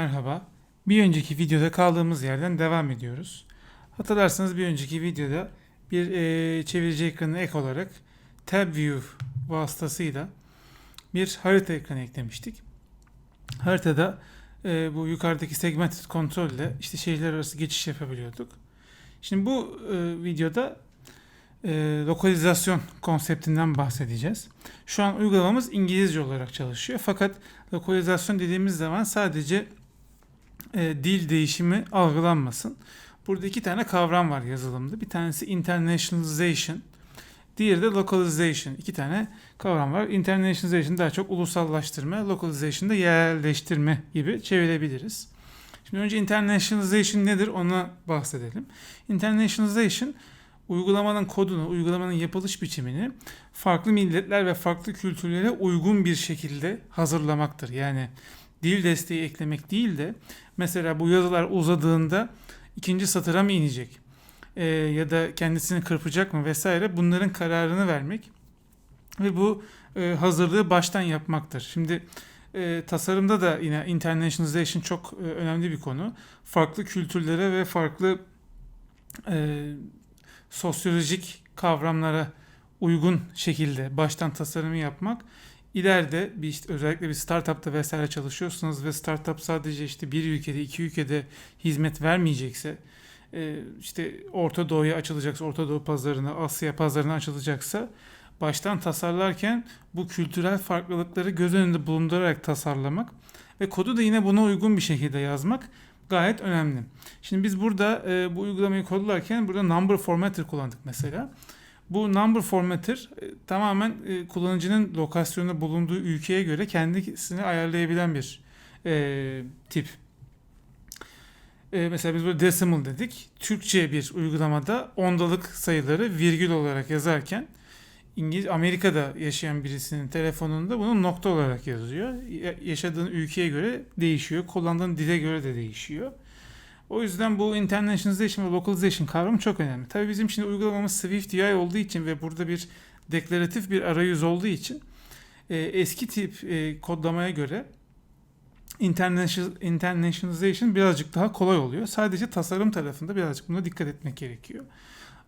Merhaba. Bir önceki videoda kaldığımız yerden devam ediyoruz. Hatırlarsanız bir önceki videoda bir eee çevirici ekranına ek olarak Tab View vasıtasıyla bir harita ekranı eklemiştik. Haritada eee, bu yukarıdaki segmented kontrol ile işte şehirler arası geçiş yapabiliyorduk. Şimdi bu eee, videoda eee, lokalizasyon konseptinden bahsedeceğiz. Şu an uygulamamız İngilizce olarak çalışıyor. Fakat lokalizasyon dediğimiz zaman sadece e, dil değişimi algılanmasın. Burada iki tane kavram var yazılımda. Bir tanesi internationalization, diğeri de localization. İki tane kavram var. Internationalization daha çok ulusallaştırma, localization da yerelleştirme gibi çevirebiliriz. Şimdi önce internationalization nedir ona bahsedelim. Internationalization uygulamanın kodunu, uygulamanın yapılış biçimini farklı milletler ve farklı kültürlere uygun bir şekilde hazırlamaktır. Yani dil desteği eklemek değil de mesela bu yazılar uzadığında ikinci satıra mı inecek Ee, ya da kendisini kırpacak mı vesaire bunların kararını vermek ve bu e, hazırlığı baştan yapmaktır. Şimdi e, tasarımda da yine internationalization çok e, önemli bir konu. Farklı kültürlere ve farklı e, sosyolojik kavramlara uygun şekilde baştan tasarımı yapmak ileride bir işte özellikle bir startupta vesaire çalışıyorsanız ve startup sadece işte bir ülkede iki ülkede hizmet vermeyecekse e, işte Orta Doğu'ya açılacaksa Orta Doğu pazarına Asya pazarına açılacaksa baştan tasarlarken bu kültürel farklılıkları göz önünde bulundurarak tasarlamak ve kodu da yine buna uygun bir şekilde yazmak gayet önemli. Şimdi biz burada e, bu uygulamayı kodlarken burada number formatter kullandık mesela. Bu number formatter e, tamamen e, kullanıcının lokasyonda bulunduğu ülkeye göre kendisini ayarlayabilen bir e, tip. E, mesela biz burada decimal dedik. Türkçe bir uygulamada ondalık sayıları virgül olarak yazarken İngiliz Amerika'da yaşayan birisinin telefonunda bunu nokta olarak yazıyor. Ya- Yaşadığın ülkeye göre değişiyor. Kullandığın dile göre de değişiyor. O yüzden bu internationalization ve localization kavramı çok önemli. Tabii bizim şimdi uygulamamız Swift UI olduğu için ve burada bir deklaratif bir arayüz olduğu için e, eski tip e, kodlamaya göre international, internationalization birazcık daha kolay oluyor. Sadece tasarım tarafında birazcık buna dikkat etmek gerekiyor.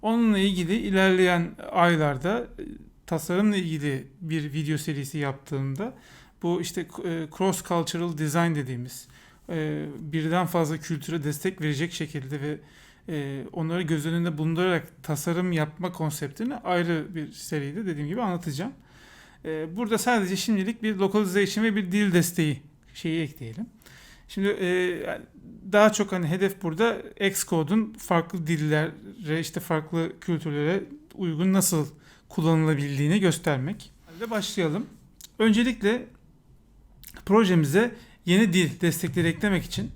Onunla ilgili ilerleyen aylarda e, tasarımla ilgili bir video serisi yaptığımda bu işte e, cross cultural design dediğimiz e, birden fazla kültüre destek verecek şekilde ve e, onları göz önünde bulundurarak tasarım yapma konseptini ayrı bir seride dediğim gibi anlatacağım. E, burada sadece şimdilik bir localization ve bir dil desteği şeyi ekleyelim. Şimdi daha çok hani hedef burada Xcode'un farklı dillere işte farklı kültürlere uygun nasıl kullanılabildiğini göstermek. Hadi başlayalım. Öncelikle projemize yeni dil destekleri eklemek için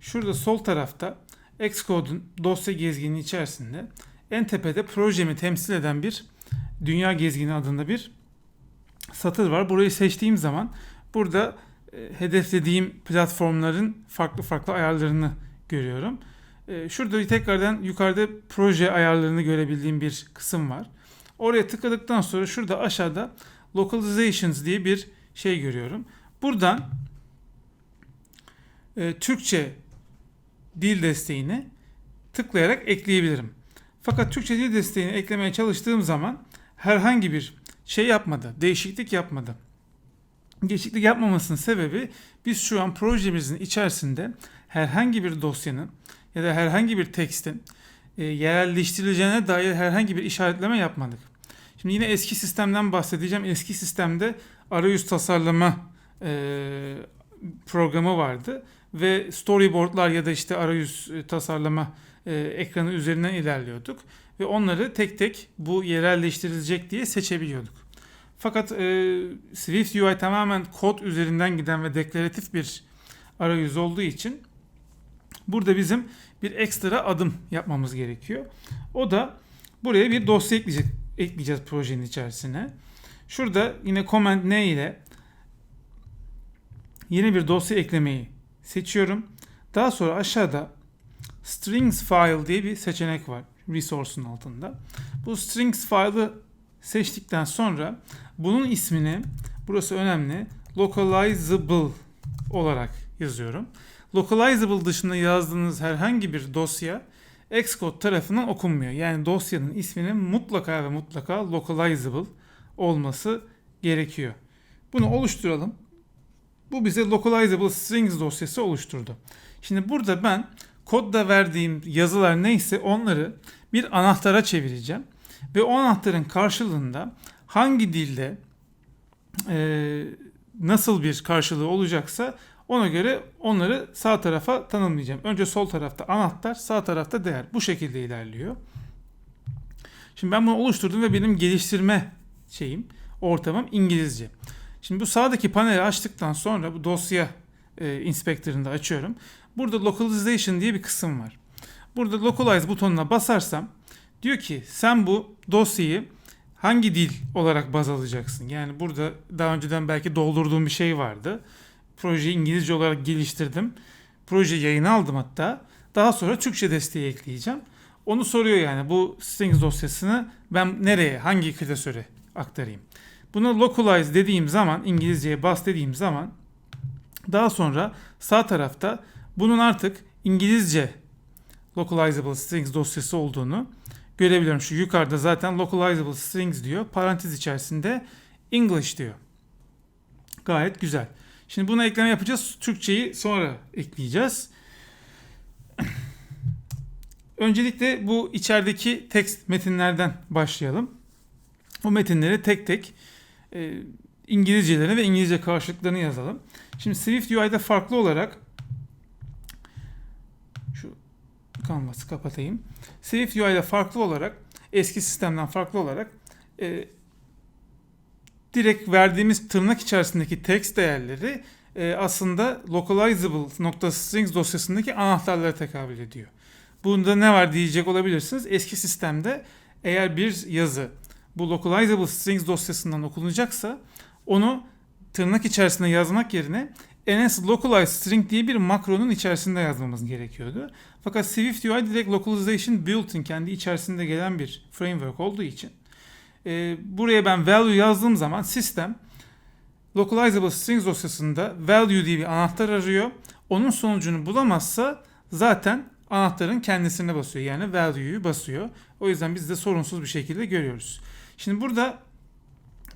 şurada sol tarafta Xcode'un dosya gezgini içerisinde en tepede projemi temsil eden bir dünya gezgini adında bir satır var. Burayı seçtiğim zaman burada e, hedeflediğim platformların farklı farklı ayarlarını görüyorum. E, Şurada tekrardan yukarıda proje ayarlarını görebildiğim bir kısım var. Oraya tıkladıktan sonra şurada aşağıda localizations diye bir şey görüyorum. Buradan e, Türkçe dil desteğini tıklayarak ekleyebilirim. Fakat Türkçe dil desteğini eklemeye çalıştığım zaman herhangi bir şey yapmadı, değişiklik yapmadı. Değişiklik yapmamasının sebebi biz şu an projemizin içerisinde herhangi bir dosyanın ya da herhangi bir tekstin e, yerelleştirileceğine dair herhangi bir işaretleme yapmadık. Şimdi yine eski sistemden bahsedeceğim. Eski sistemde arayüz tasarlama e, programı vardı ve storyboardlar ya da işte arayüz e, tasarlama e, ekranı üzerinden ilerliyorduk ve onları tek tek bu yerelleştirilecek diye seçebiliyorduk. Fakat e, Swift UI tamamen kod üzerinden giden ve deklaratif bir arayüz olduğu için burada bizim bir ekstra adım yapmamız gerekiyor. O da buraya bir dosya ekleyecek, ekleyeceğiz projenin içerisine. Şurada yine command N ile yeni bir dosya eklemeyi seçiyorum. Daha sonra aşağıda strings file diye bir seçenek var resource'un altında. Bu strings file'ı seçtikten sonra bunun ismini burası önemli localizable olarak yazıyorum. localizable dışında yazdığınız herhangi bir dosya Xcode tarafından okunmuyor. Yani dosyanın isminin mutlaka ve mutlaka localizable olması gerekiyor. Bunu oluşturalım. Bu bize localizable strings dosyası oluşturdu. Şimdi burada ben kodda verdiğim yazılar neyse onları bir anahtara çevireceğim. Ve o anahtarın karşılığında hangi dilde e, nasıl bir karşılığı olacaksa ona göre onları sağ tarafa tanımlayacağım. Önce sol tarafta anahtar, sağ tarafta değer. Bu şekilde ilerliyor. Şimdi ben bunu oluşturdum ve benim geliştirme şeyim, ortamım İngilizce. Şimdi bu sağdaki paneli açtıktan sonra bu dosya e, inspektöründe açıyorum. Burada localization diye bir kısım var. Burada localize butonuna basarsam diyor ki sen bu dosyayı hangi dil olarak baz alacaksın? Yani burada daha önceden belki doldurduğum bir şey vardı. Projeyi İngilizce olarak geliştirdim. Proje yayına aldım hatta. Daha sonra Türkçe desteği ekleyeceğim. Onu soruyor yani bu strings dosyasını ben nereye, hangi klasöre aktarayım? Bunu localize dediğim zaman, İngilizceye bas dediğim zaman daha sonra sağ tarafta bunun artık İngilizce localizable strings dosyası olduğunu görebiliyorum. Şu yukarıda zaten localizable strings diyor. Parantez içerisinde English diyor. Gayet güzel. Şimdi buna ekleme yapacağız. Türkçeyi sonra ekleyeceğiz. Öncelikle bu içerideki text metinlerden başlayalım. Bu metinleri tek tek e, İngilizcelerini ve İngilizce karşılıklarını yazalım. Şimdi Swift UI'de farklı olarak şu kanvası kapatayım. Swift UI'de farklı olarak eski sistemden farklı olarak e, direkt verdiğimiz tırnak içerisindeki text değerleri e, aslında localizable.strings dosyasındaki anahtarlara tekabül ediyor. Bunda ne var diyecek olabilirsiniz. Eski sistemde eğer bir yazı bu localizable strings dosyasından okunacaksa onu tırnak içerisinde yazmak yerine ns localize string diye bir makronun içerisinde yazmamız gerekiyordu. Fakat Swift UI direkt localization built-in kendi içerisinde gelen bir framework olduğu için e, buraya ben value yazdığım zaman sistem localizable strings dosyasında value diye bir anahtar arıyor. Onun sonucunu bulamazsa zaten anahtarın kendisine basıyor. Yani value'yu basıyor. O yüzden biz de sorunsuz bir şekilde görüyoruz. Şimdi burada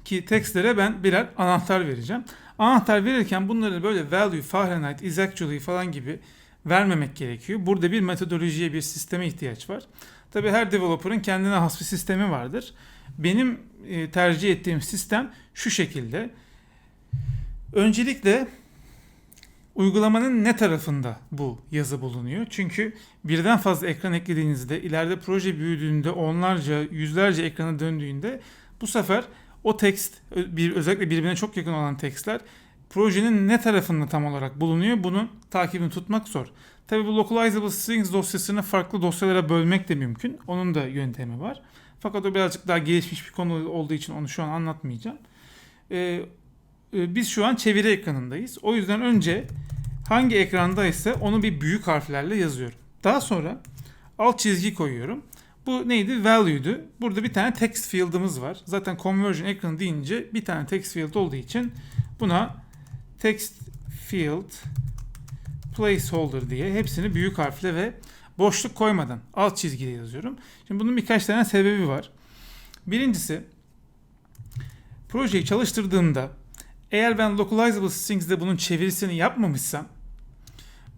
ki textlere ben birer anahtar vereceğim. Anahtar verirken bunları böyle value, Fahrenheit, is actually falan gibi vermemek gerekiyor. Burada bir metodolojiye, bir sisteme ihtiyaç var. Tabi her developer'ın kendine has bir sistemi vardır. Benim e, tercih ettiğim sistem şu şekilde. Öncelikle uygulamanın ne tarafında bu yazı bulunuyor? Çünkü birden fazla ekran eklediğinizde, ileride proje büyüdüğünde, onlarca, yüzlerce ekrana döndüğünde bu sefer o text, bir özellikle birbirine çok yakın olan tekstler projenin ne tarafında tam olarak bulunuyor? Bunun takibini tutmak zor. Tabii bu localizable strings dosyasını farklı dosyalara bölmek de mümkün. Onun da yöntemi var. Fakat o birazcık daha gelişmiş bir konu olduğu için onu şu an anlatmayacağım. Ee, e, biz şu an çeviri ekranındayız. O yüzden önce hangi ekrandaysa onu bir büyük harflerle yazıyorum. Daha sonra alt çizgi koyuyorum. Bu neydi? Value'du. Burada bir tane text field'ımız var. Zaten conversion ekranı deyince bir tane text field olduğu için buna text field placeholder diye hepsini büyük harfle ve boşluk koymadan alt çizgiyle yazıyorum. Şimdi bunun birkaç tane sebebi var. Birincisi projeyi çalıştırdığımda eğer ben localizable strings'de bunun çevirisini yapmamışsam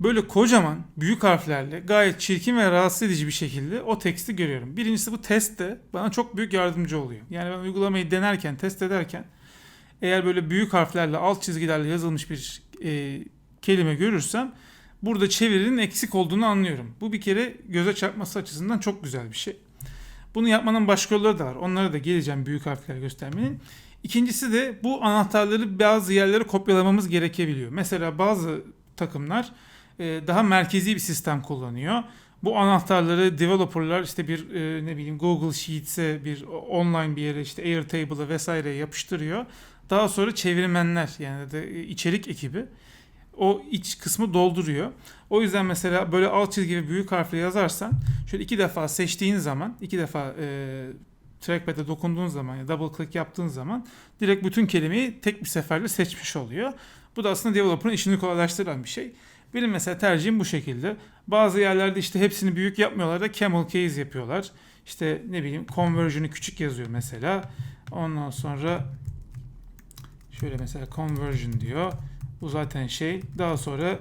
böyle kocaman büyük harflerle gayet çirkin ve rahatsız edici bir şekilde o teksti görüyorum. Birincisi bu test de bana çok büyük yardımcı oluyor. Yani ben uygulamayı denerken, test ederken eğer böyle büyük harflerle, alt çizgilerle yazılmış bir e, kelime görürsem burada çevirinin eksik olduğunu anlıyorum. Bu bir kere göze çarpması açısından çok güzel bir şey. Bunu yapmanın başka yolları da var. Onlara da geleceğim büyük harfler göstermenin. İkincisi de bu anahtarları bazı yerlere kopyalamamız gerekebiliyor. Mesela bazı takımlar daha merkezi bir sistem kullanıyor. Bu anahtarları developerlar işte bir e, ne bileyim Google Sheets'e bir online bir yere işte Airtable'a vesaire yapıştırıyor. Daha sonra çevirmenler yani de içerik ekibi o iç kısmı dolduruyor. O yüzden mesela böyle alt çizgi ve büyük harfle yazarsan şöyle iki defa seçtiğin zaman iki defa e, trackpad'e dokunduğun zaman ya double click yaptığın zaman direkt bütün kelimeyi tek bir seferde seçmiş oluyor. Bu da aslında developer'ın işini kolaylaştıran bir şey. Benim mesela tercihim bu şekilde. Bazı yerlerde işte hepsini büyük yapmıyorlar da camel case yapıyorlar. İşte ne bileyim conversion'ı küçük yazıyor mesela. Ondan sonra şöyle mesela conversion diyor. Bu zaten şey. Daha sonra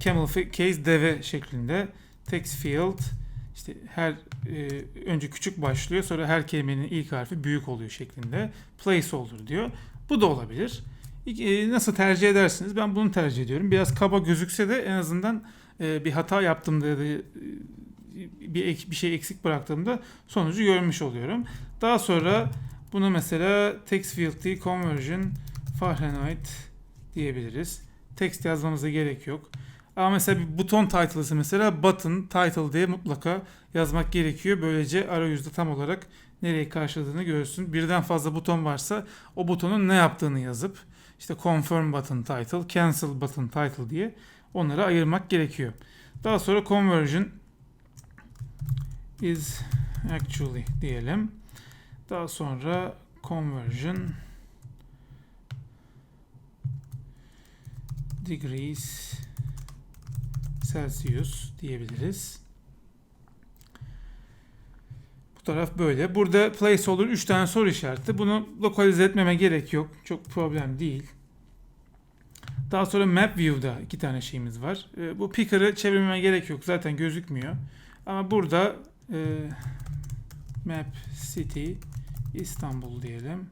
camel case deve şeklinde text field işte her e, önce küçük başlıyor sonra her kelimenin ilk harfi büyük oluyor şeklinde placeholder diyor. Bu da olabilir. E, nasıl tercih edersiniz? Ben bunu tercih ediyorum. Biraz kaba gözükse de en azından e, bir hata yaptığımda ya e, bir, ek, bir şey eksik bıraktığımda sonucu görmüş oluyorum. Daha sonra bunu mesela text field conversion Fahrenheit diyebiliriz. Text yazmamıza gerek yok. Ama mesela bir buton title'ısı mesela button title diye mutlaka yazmak gerekiyor. Böylece arayüzde tam olarak nereye karşıladığını görürsün. Birden fazla buton varsa o butonun ne yaptığını yazıp işte confirm button title, cancel button title diye onları ayırmak gerekiyor. Daha sonra conversion is actually diyelim. Daha sonra conversion degrees Celsius diyebiliriz. Bu taraf böyle. Burada placeholder 3 tane soru işareti. Bunu lokalize etmeme gerek yok. Çok problem değil. Daha sonra map view'da iki tane şeyimiz var. E, bu picker'ı çevirmeme gerek yok. Zaten gözükmüyor. Ama burada e, map city İstanbul diyelim.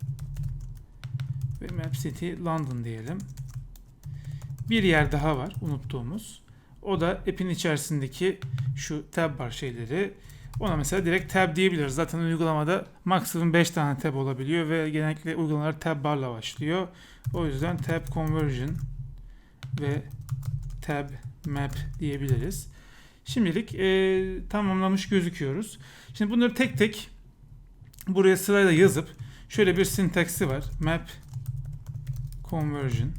Ve map city London diyelim. Bir yer daha var unuttuğumuz. O da app'in içerisindeki şu tab bar şeyleri. Ona mesela direkt tab diyebiliriz. Zaten uygulamada maksimum 5 tane tab olabiliyor ve genellikle uygulamalar tab barla başlıyor. O yüzden tab conversion ve tab map diyebiliriz. Şimdilik e, tamamlamış gözüküyoruz. Şimdi bunları tek tek buraya sırayla yazıp şöyle bir sintaksi var. Map conversion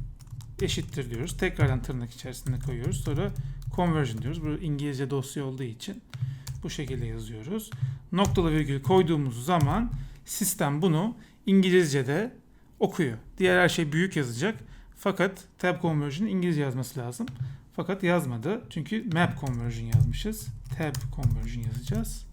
eşittir diyoruz. Tekrardan tırnak içerisinde koyuyoruz. Sonra conversion diyoruz. Bu İngilizce dosya olduğu için bu şekilde yazıyoruz. Noktalı virgül koyduğumuz zaman sistem bunu İngilizce'de okuyor. Diğer her şey büyük yazacak. Fakat tab conversion İngilizce yazması lazım. Fakat yazmadı. Çünkü map conversion yazmışız. Tab conversion yazacağız.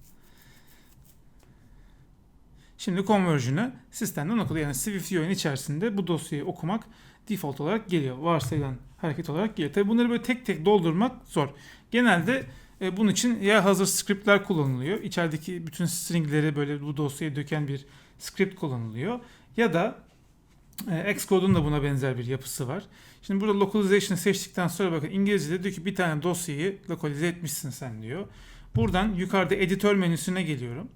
Şimdi conversion'ı sistemden okuyor. Yani Swift UI'nin içerisinde bu dosyayı okumak default olarak geliyor. Varsayılan hareket olarak geliyor. Tabi bunları böyle tek tek doldurmak zor. Genelde e, bunun için ya hazır scriptler kullanılıyor. İçerideki bütün stringleri böyle bu dosyaya döken bir script kullanılıyor. Ya da e, Xcode'un da buna benzer bir yapısı var. Şimdi burada localization seçtikten sonra bakın İngilizce'de diyor ki bir tane dosyayı lokalize etmişsin sen diyor. Buradan yukarıda editör menüsüne geliyorum.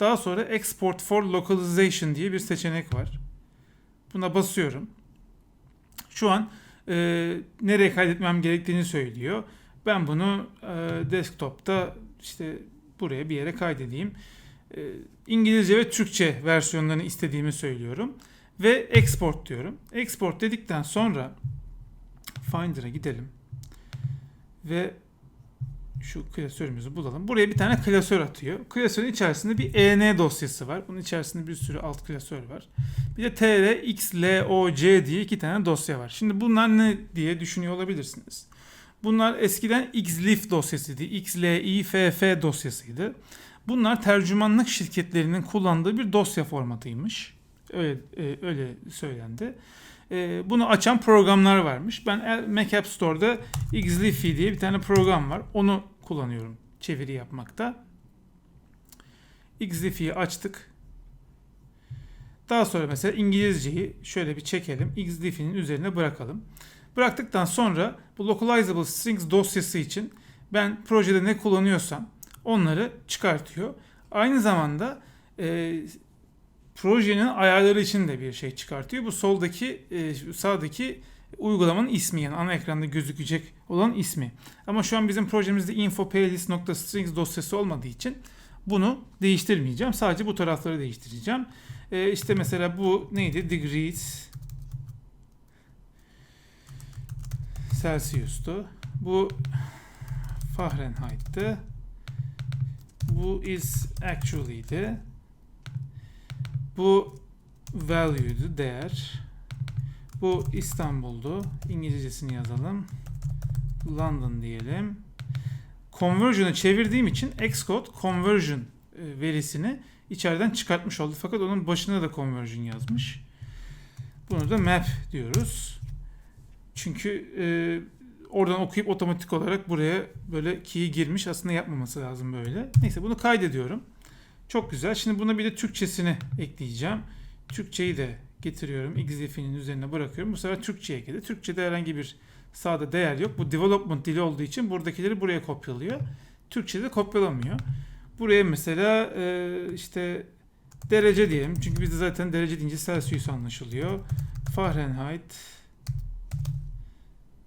Daha sonra export for localization diye bir seçenek var. Buna basıyorum. Şu an e, nereye kaydetmem gerektiğini söylüyor. Ben bunu e, desktop'ta işte buraya bir yere kaydedeyim. E, İngilizce ve Türkçe versiyonlarını istediğimi söylüyorum. Ve export diyorum. Export dedikten sonra Finder'a gidelim. Ve şu klasörümüzü bulalım. Buraya bir tane klasör atıyor. Klasörün içerisinde bir EN dosyası var. Bunun içerisinde bir sürü alt klasör var. Bir de tr, x, l, o, c diye iki tane dosya var. Şimdi bunlar ne diye düşünüyor olabilirsiniz. Bunlar eskiden xlif dosyasıydı. xliff dosyasıydı. Bunlar tercümanlık şirketlerinin kullandığı bir dosya formatıymış. Öyle, e, öyle söylendi. E, bunu açan programlar varmış. Ben Mac App Store'da xlifi diye bir tane program var. Onu kullanıyorum çeviri yapmakta. Xlifi'yi açtık. Daha sonra mesela İngilizceyi şöyle bir çekelim. Xlifi'nin üzerine bırakalım. Bıraktıktan sonra bu localizable strings dosyası için ben projede ne kullanıyorsam onları çıkartıyor. Aynı zamanda e, projenin ayarları için de bir şey çıkartıyor. Bu soldaki e, sağdaki uygulamanın ismi yani ana ekranda gözükecek olan ismi. Ama şu an bizim projemizde info playlist.strings dosyası olmadığı için bunu değiştirmeyeceğim. Sadece bu tarafları değiştireceğim. Ee, işte mesela bu neydi? Degrees Celsius'tu. Bu Fahrenheit'tı. Bu is actually'di. Bu value'du, değer. Bu İstanbul'du. İngilizcesini yazalım. London diyelim. Conversion'ı çevirdiğim için Xcode conversion e, verisini içeriden çıkartmış oldu. Fakat onun başına da conversion yazmış. Bunu da map diyoruz. Çünkü e, oradan okuyup otomatik olarak buraya böyle key'i girmiş. Aslında yapmaması lazım böyle. Neyse bunu kaydediyorum. Çok güzel. Şimdi buna bir de Türkçesini ekleyeceğim. Türkçeyi de getiriyorum. XF'nin üzerine bırakıyorum. Bu sefer Türkçe'ye geldi. Türkçe'de herhangi bir sağda değer yok. Bu development dili olduğu için buradakileri buraya kopyalıyor. Türkçe'de kopyalamıyor. Buraya mesela e, işte derece diyelim. Çünkü bizde zaten derece deyince Celsius anlaşılıyor. Fahrenheit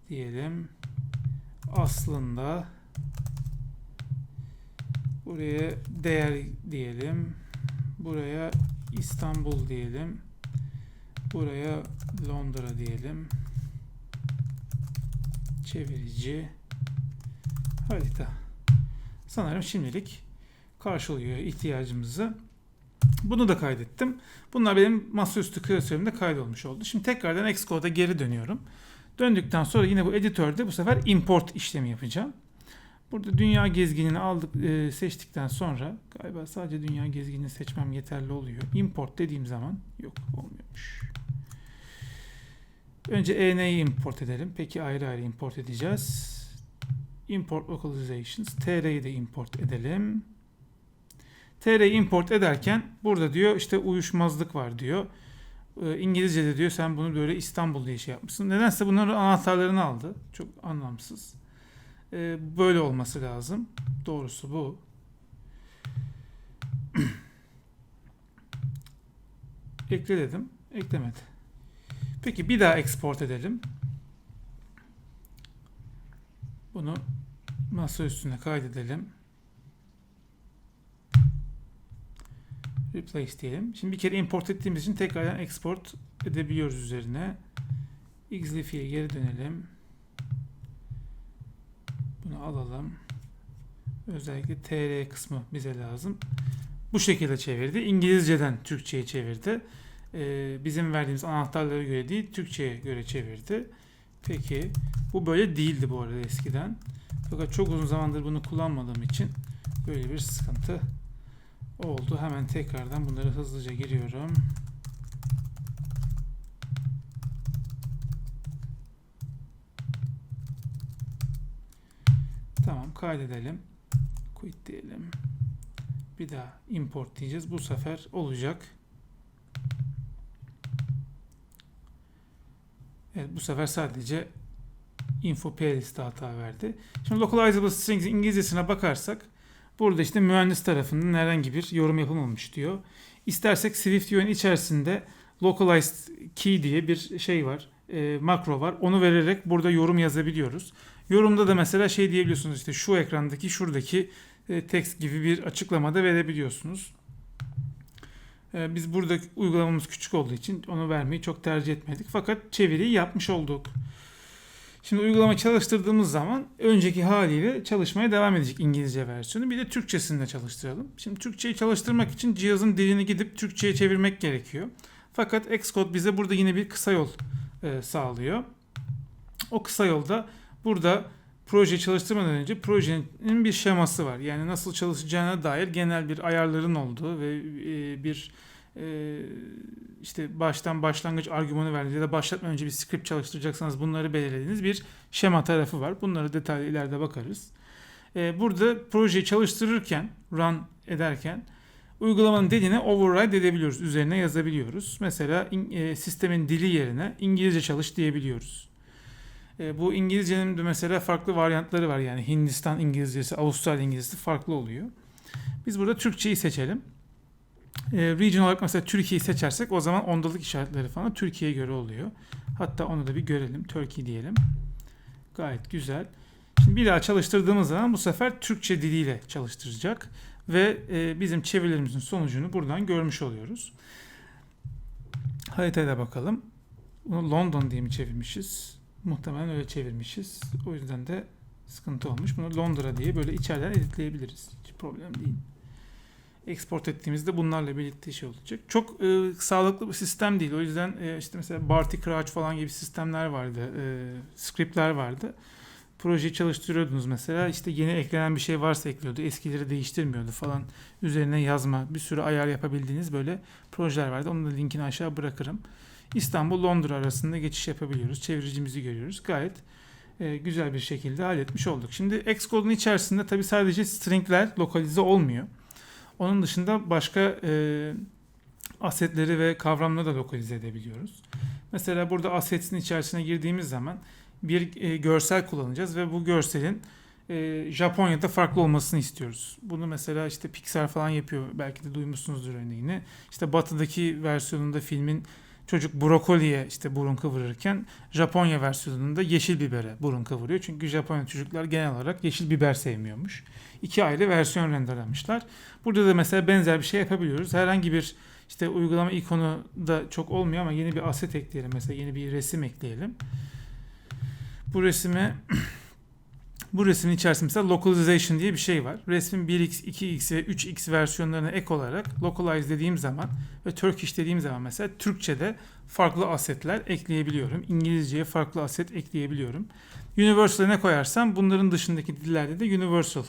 diyelim. Aslında buraya değer diyelim. Buraya İstanbul diyelim. Buraya Londra diyelim. Çevirici harita. Sanırım şimdilik karşılıyor ihtiyacımızı. Bunu da kaydettim. Bunlar benim masaüstü klasörümde kaydolmuş oldu. Şimdi tekrardan Xcode'a geri dönüyorum. Döndükten sonra yine bu editörde bu sefer import işlemi yapacağım. Burada dünya gezginini aldık, e, seçtikten sonra galiba sadece dünya gezginini seçmem yeterli oluyor. Import dediğim zaman yok olmuyormuş. Önce EN'yi import edelim. Peki ayrı ayrı import edeceğiz. Import localizations. TR'yi de import edelim. TR'yi import ederken burada diyor işte uyuşmazlık var diyor. E, İngilizce'de diyor sen bunu böyle İstanbul diye şey yapmışsın. Nedense bunların anahtarlarını aldı. Çok anlamsız. E, böyle olması lazım. Doğrusu bu. Ekle dedim. Eklemedi. Peki bir daha export edelim. Bunu masa üstüne kaydedelim. Replace diyelim. Şimdi bir kere import ettiğimiz için tekrardan export edebiliyoruz üzerine. Xlife'ye geri dönelim. Bunu alalım. Özellikle tr kısmı bize lazım. Bu şekilde çevirdi. İngilizceden Türkçe'ye çevirdi. Ee, bizim verdiğimiz anahtarlara göre değil, Türkçe'ye göre çevirdi. Peki bu böyle değildi bu arada eskiden. Fakat çok uzun zamandır bunu kullanmadığım için böyle bir sıkıntı oldu. Hemen tekrardan bunları hızlıca giriyorum. Tamam kaydedelim. Quit diyelim. Bir daha import diyeceğiz. Bu sefer olacak. Evet bu sefer sadece info playlist'e hata verdi. Şimdi localizable strings İngilizcesine bakarsak burada işte mühendis tarafından herhangi bir yorum yapılmamış diyor. İstersek Swift UI'nin içerisinde localized key diye bir şey var. E, makro var. Onu vererek burada yorum yazabiliyoruz. Yorumda da mesela şey diyebiliyorsunuz işte şu ekrandaki şuradaki e, text gibi bir açıklamada verebiliyorsunuz. E, biz burada uygulamamız küçük olduğu için onu vermeyi çok tercih etmedik. Fakat çeviriyi yapmış olduk. Şimdi uygulama çalıştırdığımız zaman önceki haliyle çalışmaya devam edecek İngilizce versiyonu. Bir de Türkçesini de çalıştıralım. Şimdi Türkçeyi çalıştırmak için cihazın dilini gidip Türkçe'ye çevirmek gerekiyor. Fakat Xcode bize burada yine bir kısa yol e, sağlıyor. O kısa yolda burada proje çalıştırmadan önce projenin bir şeması var. Yani nasıl çalışacağına dair genel bir ayarların olduğu ve e, bir e, işte baştan başlangıç argümanı verdiğiniz ya da başlatmadan önce bir script çalıştıracaksanız bunları belirlediğiniz bir şema tarafı var. Bunları detaylı ileride bakarız. E, burada projeyi çalıştırırken, run ederken uygulamanın dilini override edebiliyoruz. Üzerine yazabiliyoruz. Mesela sistemin dili yerine İngilizce çalış diyebiliyoruz. E, bu İngilizcenin de mesela farklı varyantları var. Yani Hindistan İngilizcesi, Avustralya İngilizcesi farklı oluyor. Biz burada Türkçeyi seçelim. E, region olarak mesela Türkiye'yi seçersek o zaman ondalık işaretleri falan Türkiye'ye göre oluyor. Hatta onu da bir görelim. Turkey diyelim. Gayet güzel. Şimdi bir daha çalıştırdığımız zaman bu sefer Türkçe diliyle çalıştıracak. Ve e, bizim çevirilerimizin sonucunu buradan görmüş oluyoruz. Haritaya da bakalım. Bunu London diye mi çevirmişiz? Muhtemelen öyle çevirmişiz. O yüzden de sıkıntı olmuş. Bunu Londra diye böyle içeriden editleyebiliriz. Hiç problem değil. Export ettiğimizde bunlarla birlikte şey olacak. Çok e, sağlıklı bir sistem değil. O yüzden e, işte mesela Barty Crouch falan gibi sistemler vardı. E, scriptler vardı. projeyi çalıştırıyordunuz mesela işte yeni eklenen bir şey varsa ekliyordu eskileri değiştirmiyordu falan üzerine yazma bir sürü ayar yapabildiğiniz böyle projeler vardı onun da linkini aşağı bırakırım. İstanbul Londra arasında geçiş yapabiliyoruz çeviricimizi görüyoruz gayet e, güzel bir şekilde halletmiş olduk. Şimdi Xcode'un içerisinde tabi sadece stringler lokalize olmuyor. Onun dışında başka e, asetleri ve kavramları da lokalize edebiliyoruz. Mesela burada assets'in içerisine girdiğimiz zaman bir e, görsel kullanacağız ve bu görselin e, Japonya'da farklı olmasını istiyoruz. Bunu mesela işte Pixar falan yapıyor. Belki de duymuşsunuzdur örneğini. İşte batıdaki versiyonunda filmin çocuk brokoliye işte burun kıvırırken Japonya versiyonunda yeşil bibere burun kıvırıyor. Çünkü Japonya çocuklar genel olarak yeşil biber sevmiyormuş. İki ayrı versiyon renderlemişler. Burada da mesela benzer bir şey yapabiliyoruz. Herhangi bir işte uygulama ikonu da çok olmuyor ama yeni bir aset ekleyelim. Mesela yeni bir resim ekleyelim. Bu resime bu resmin içerisinde mesela localization diye bir şey var. Resmin 1x, 2x ve 3x versiyonlarına ek olarak localize dediğim zaman ve Turkish dediğim zaman mesela Türkçe'de farklı asetler ekleyebiliyorum. İngilizceye farklı aset ekleyebiliyorum. Universal'e ne koyarsam bunların dışındaki dillerde de universal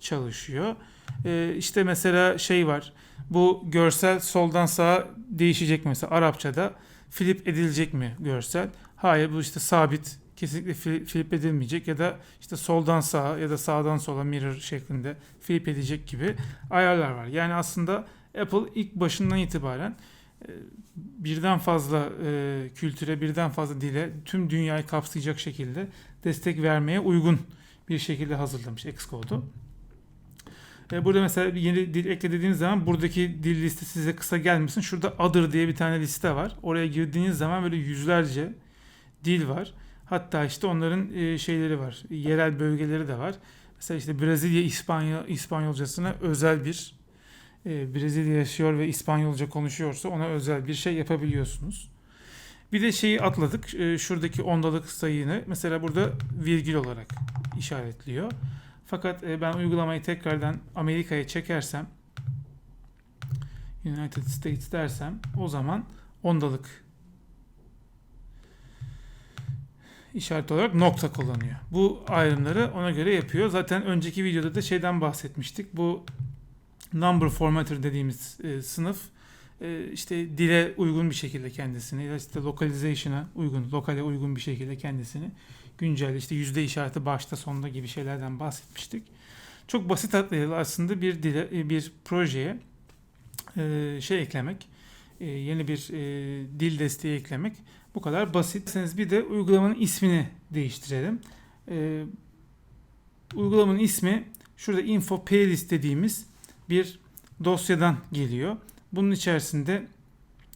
çalışıyor. Ee, işte mesela şey var. Bu görsel soldan sağa değişecek mi? Mesela Arapçada flip edilecek mi görsel? Hayır bu işte sabit kesinlikle flip edilmeyecek ya da işte soldan sağa ya da sağdan sola mirror şeklinde flip edecek gibi ayarlar var. Yani aslında Apple ilk başından itibaren e, birden fazla e, kültüre, birden fazla dile tüm dünyayı kapsayacak şekilde destek vermeye uygun bir şekilde hazırlamış Xcode'u. E, burada mesela yeni dil ekle zaman buradaki dil listesi size kısa gelmesin. Şurada other diye bir tane liste var. Oraya girdiğiniz zaman böyle yüzlerce dil var. Hatta işte onların e, şeyleri var. Yerel bölgeleri de var. Mesela işte Brezilya İspanya İspanyolcasına özel bir e, Brezilya yaşıyor ve İspanyolca konuşuyorsa ona özel bir şey yapabiliyorsunuz. Bir de şeyi atladık. E, şuradaki ondalık sayını mesela burada virgül olarak işaretliyor. Fakat e, ben uygulamayı tekrardan Amerika'ya çekersem United States dersem o zaman ondalık işaret olarak nokta kullanıyor. Bu ayrımları ona göre yapıyor. Zaten önceki videoda da şeyden bahsetmiştik. Bu number formatter dediğimiz e, sınıf e, işte dile uygun bir şekilde kendisini ya işte localization'a uygun, lokale uygun bir şekilde kendisini güncel işte yüzde işareti başta sonda gibi şeylerden bahsetmiştik. Çok basit aslında bir dile, e, bir projeye e, şey eklemek, e, yeni bir dil desteği eklemek bu kadar basit. Bir de uygulamanın ismini değiştirelim. Uygulamanın ismi şurada info playlist dediğimiz bir dosyadan geliyor. Bunun içerisinde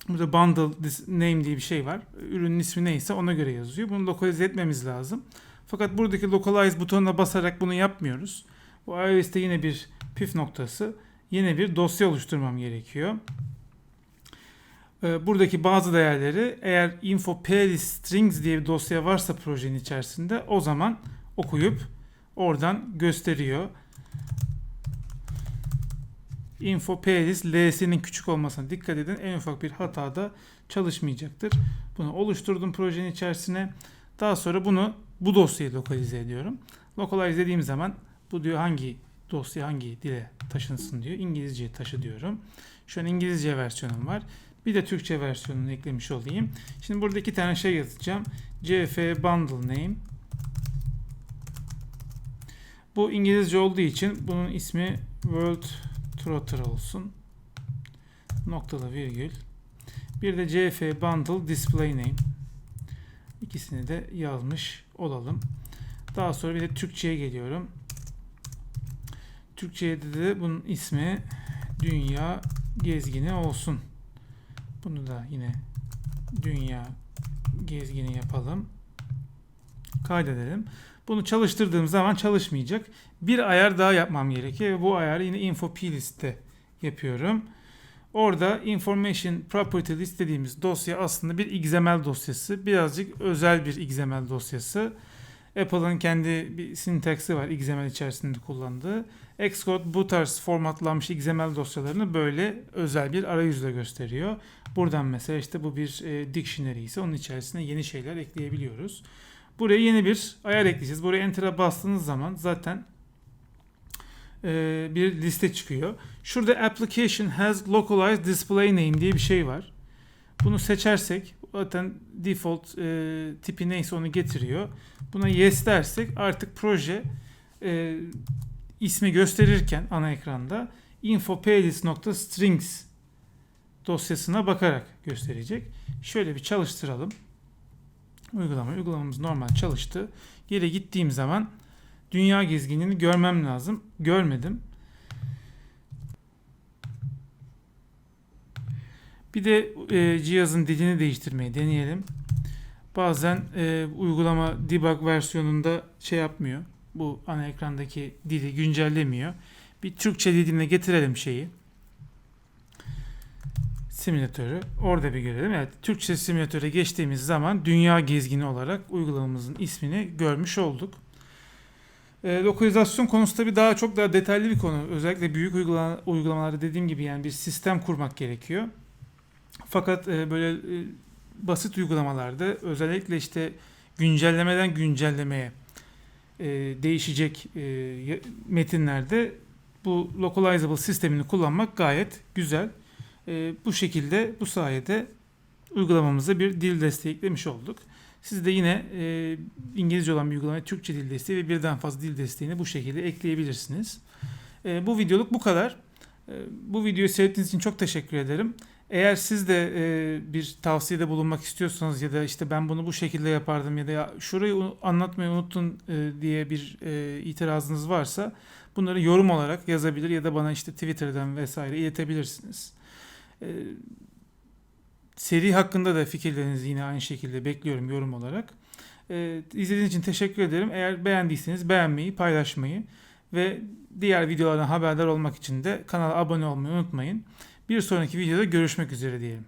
Burada bundle name diye bir şey var. Ürünün ismi neyse ona göre yazıyor. Bunu lokalize etmemiz lazım. Fakat buradaki localize butonuna basarak bunu yapmıyoruz. Bu iOS'te yine bir püf noktası. Yine bir dosya oluşturmam gerekiyor. Ee, buradaki bazı değerleri eğer info playlist strings diye bir dosya varsa projenin içerisinde o zaman okuyup oradan gösteriyor info playlist L'sinin küçük olmasına dikkat edin. En ufak bir hata da çalışmayacaktır. Bunu oluşturdum projenin içerisine. Daha sonra bunu bu dosyaya lokalize ediyorum. Localize dediğim zaman bu diyor hangi dosya hangi dile taşınsın diyor. İngilizce taşı diyorum. Şu an İngilizce versiyonum var. Bir de Türkçe versiyonunu eklemiş olayım. Şimdi burada iki tane şey yazacağım. CF bundle name. Bu İngilizce olduğu için bunun ismi World Trotter olsun. Noktalı virgül. Bir de CF Bundle Display Name. İkisini de yazmış olalım. Daha sonra bir de Türkçe'ye geliyorum. Türkçe'de de bunun ismi Dünya Gezgini olsun. Bunu da yine Dünya Gezgini yapalım. Kaydedelim. Bunu çalıştırdığım zaman çalışmayacak. Bir ayar daha yapmam gerekiyor ve bu ayarı yine info plist'te yapıyorum. Orada information property list dediğimiz dosya aslında bir XML dosyası. Birazcık özel bir XML dosyası. Apple'ın kendi bir sintaksi var XML içerisinde kullandığı. Xcode bu tarz formatlanmış XML dosyalarını böyle özel bir arayüzle gösteriyor. Buradan mesela işte bu bir e, dictionary ise onun içerisine yeni şeyler ekleyebiliyoruz. Buraya yeni bir ayar ekleyeceğiz. Buraya Enter'a bastığınız zaman zaten e, bir liste çıkıyor. Şurada Application has localized display name diye bir şey var. Bunu seçersek zaten default e, tipi neyse onu getiriyor. Buna yes dersek artık proje e, ismi gösterirken ana ekranda info dosyasına bakarak gösterecek. Şöyle bir çalıştıralım. Uygulama. Uygulamamız normal çalıştı. Geri gittiğim zaman dünya gezginini görmem lazım. Görmedim. Bir de e, cihazın dilini değiştirmeyi deneyelim. Bazen e, uygulama debug versiyonunda şey yapmıyor. Bu ana ekrandaki dili güncellemiyor. Bir Türkçe diline getirelim şeyi. Simülatörü. Orada bir görelim. Evet, Türkçe simülatöre geçtiğimiz zaman dünya gezgini olarak uygulamamızın ismini görmüş olduk. E, lokalizasyon konusu tabii daha çok daha detaylı bir konu. Özellikle büyük uygulama, uygulamalarda dediğim gibi yani bir sistem kurmak gerekiyor. Fakat e, böyle e, basit uygulamalarda özellikle işte güncellemeden güncellemeye e, değişecek e, metinlerde bu localizable sistemini kullanmak gayet güzel. E, bu şekilde bu sayede uygulamamıza bir dil desteği eklemiş olduk. Siz de yine e, İngilizce olan bir uygulamaya Türkçe dil desteği ve birden fazla dil desteğini bu şekilde ekleyebilirsiniz. E, bu videoluk bu kadar. E, bu videoyu seyrettiğiniz için çok teşekkür ederim. Eğer siz de e, bir tavsiyede bulunmak istiyorsanız ya da işte ben bunu bu şekilde yapardım ya da ya şurayı anlatmayı unuttun e, diye bir e, itirazınız varsa bunları yorum olarak yazabilir ya da bana işte Twitter'dan vesaire iletebilirsiniz. E, seri hakkında da fikirlerinizi yine aynı şekilde bekliyorum yorum olarak. E, izlediğiniz için teşekkür ederim. Eğer beğendiyseniz beğenmeyi, paylaşmayı ve diğer videolardan haberdar olmak için de kanala abone olmayı unutmayın. Bir sonraki videoda görüşmek üzere diyelim.